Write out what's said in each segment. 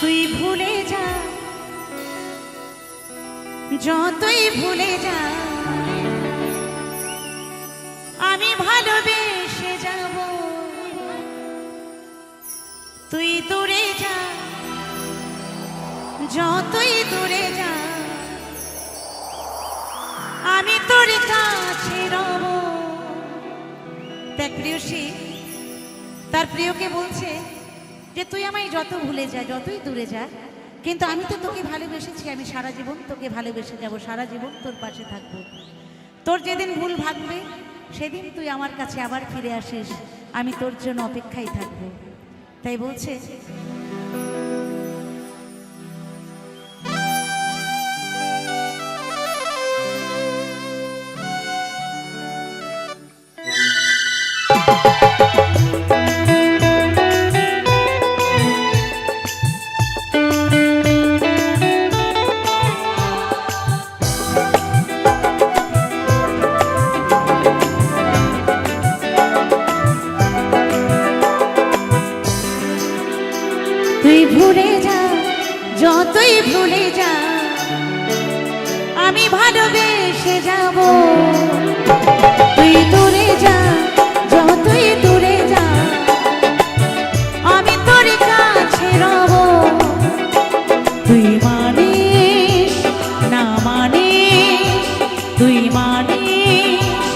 তুই ভুলে যা। যতই ভুলে যা। আমি ভালোবেসে যাব। তুই দূরে যা। যতই দূরে যা। আমি তোর কাছে রব। দেখ প্রিয়সী, তার প্রিয়কে বলছে যে তুই আমায় যত ভুলে যা, যতই দূরে যা, কিন্তু আমি তো তোকে ভালোবেসেছি, আমি সারা জীবন তোকে ভালোবেসে যাব, সারা জীবন তোর পাশে থাকব। তোর যেদিন ভুল ভাববে সেদিন তুই আমার কাছে আবার ফিরে আসিস, আমি তোর জন্য অপেক্ষায় থাকব। তাই বলছে ভালোবেসে যাব। তুই দূরে যা, যতই দূরে যা। আমি তোর কাছে রব। তুই মানিস, না মানিস, তুই মানিস।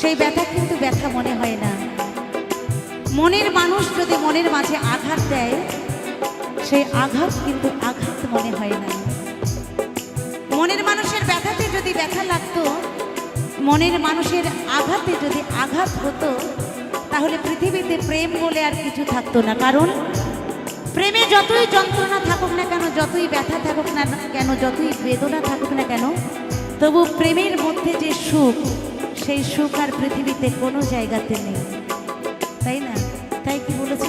সেই ব্যথা কিন্তু ব্যথা মনে হয় না। মনের মানুষ যদি মনের মাঝে আঘাত দেয় সেই আঘাত কিন্তু আঘাত মনে হয় না। মনের মানুষের ব্যথাতে যদি ব্যথা লাগতো, মনের মানুষের আঘাতে যদি আঘাত হতো, তাহলে পৃথিবীতে প্রেম বলে আর কিছু থাকতো না। কারণ প্রেমে যতই যন্ত্রণা থাকুক না কেন, যতই ব্যথা থাকুক না কেন, যতই বেদনা থাকুক না কেন, তবু প্রেমের মধ্যে যে সুখ, সেই সুখ আর পৃথিবীতে কোনো জায়গাতে নেই। তাই না? তাই কি বলেছে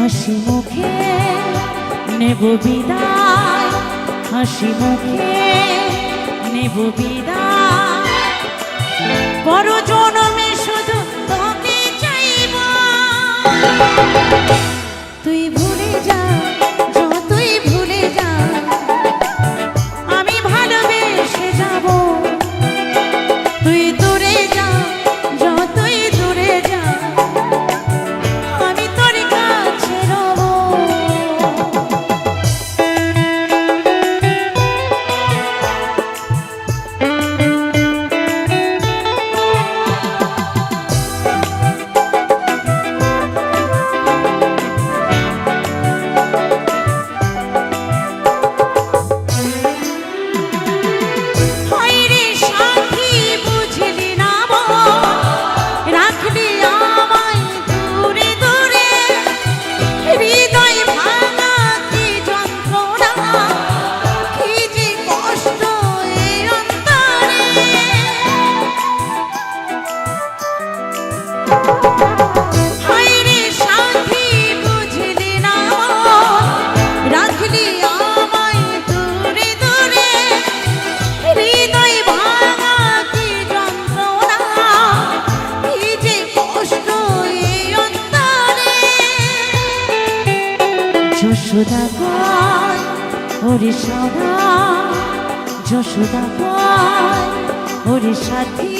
হাসি মুখে নেব বিদায়। হাসি মুখে নেব বিদায়। বড় জনমে সদা যশোদা পায় ওরে সাথী